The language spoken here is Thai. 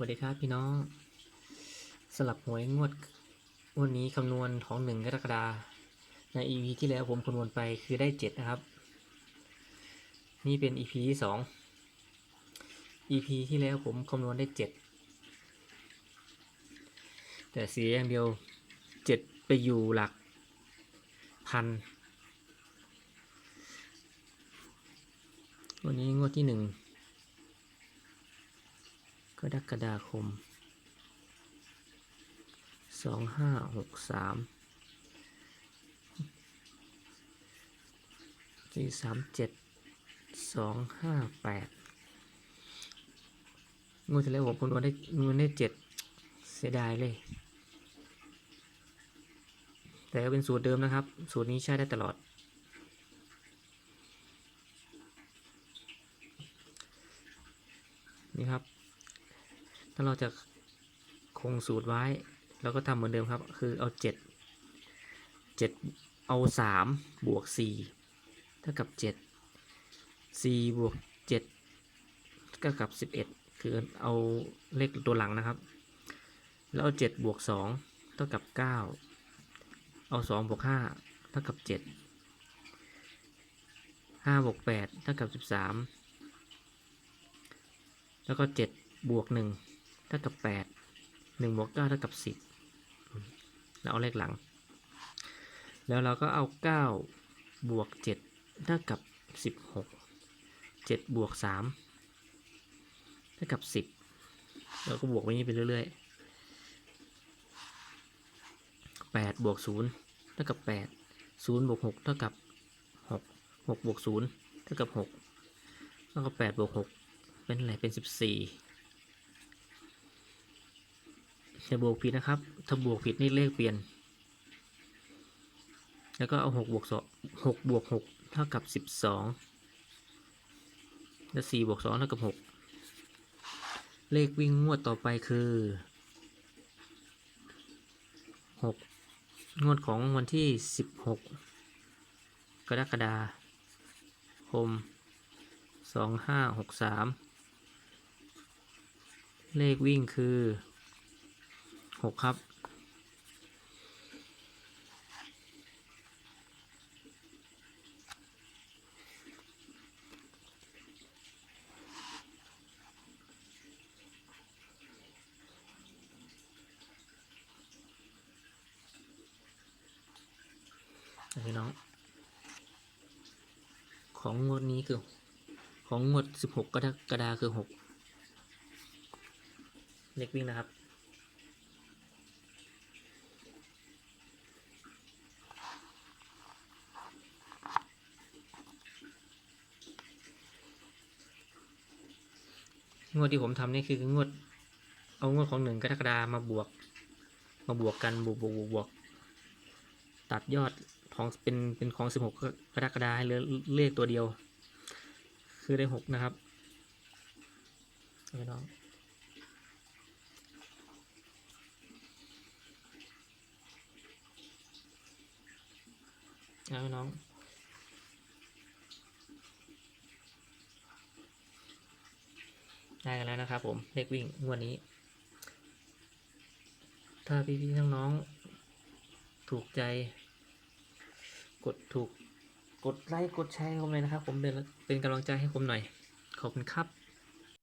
วัสดีครับพี่น้อง สลับหวยงวดวดนี้คำนวณของหนึ่งกรกฎาใน EP ที่แล้วผมคำนวณไปคือได้เจ็ดนะครับ นี่เป็น EP ที่สอง EP ที่แล้วผมคำนวณได้เจ็ดแต่เสียอย่างเดียวเจ็ดไปอยู่หลักพันวันนี้งวดที่หนึ่ง กรกฎาคมสองห้าหกสามสี่สามเจ็ดสองห้าแปดงวดที่แล้วผมคำนวณได้คำนวณได้เจ็ดเสียดายเลย แต่ก็เป็นสูตรเดิมนะครับ สูตรนี้ใช้ได้ตลอดนี่ครับ ถ้าเราจะคงสูตรไว้เราก็ทำเหมือนเดิมครับ คือเอาเจ็ดเจ็ดเอาสามบวกสี่เท่ากับเจ็ดสี่บวกเจ็ดเท่ากับสิบเอ็ดคือเอาเลขตัวหลังนะครับ แล้วเอาเจ็ดบวกสองเท่ากับเก้าเอาสองบวกห้าเท่ากับเจ็ดห้าบวกแปดเท่ากับสิบสามแล้วก็เจ็ดบวกหนึ่ง เท่ากับแปดหนึ่งบวกเก้าเท่ากับสิบแล้วเอาเลขหลัง แล้วเราก็เอาเก้าบวกเจ็ดเท่ากับสิบหกเจ็ดบวกสามเท่ากับสิบแล้วก็บวกไปนี้ไปเรื่อยๆแปดบวกศูนย์เท่ากับแปดศูนย์บวกหกเท่ากับหกหกบวกศูนย์เท่ากับหกแล้วก็แปดบวกหกเป็นอะไรเป็นสิบสี่ จะบวกผิดนะครับ ถ้าบวกผิดนี่เลขเปลี่ยน แล้วก็เอาหกบวกสองหกบวกหกเท่ากับสิบสองและสี่บวกสองเท่ากับหกเลขวิ่งงวดต่อไปคือหกงวดของวันที่สิบหกกรกฎาคมสองห้าหกสามเลขวิ่งคือ หกครับ พี่น้อง ของงวดนี้คือ ของงวดสิบหกกรกฎาคือหกเล็กวิ่งนะครับ งวดที่ผมทำนี่คืองวด เอางวดของหนึ่งกรกฎามาบวก มาบวกกันบวกบวกบวกบวกตัดยอดของเป็นเป็นของสิบหกกรกฎาให้เหลือเลขตัวเดียว คือได้หกนะครับพี่น้องเอาน้อง ได้กันแล้วนะครับ ผมเลขวิ่งงวดนี้ ถ้าพี่ๆน้องๆถูกใจ กดถูกกดไลค์กดแชร์ผมเลยนะครับ ผมเป็นเป็นกำลังใจให้ผมหน่อย ขอบคุณครับ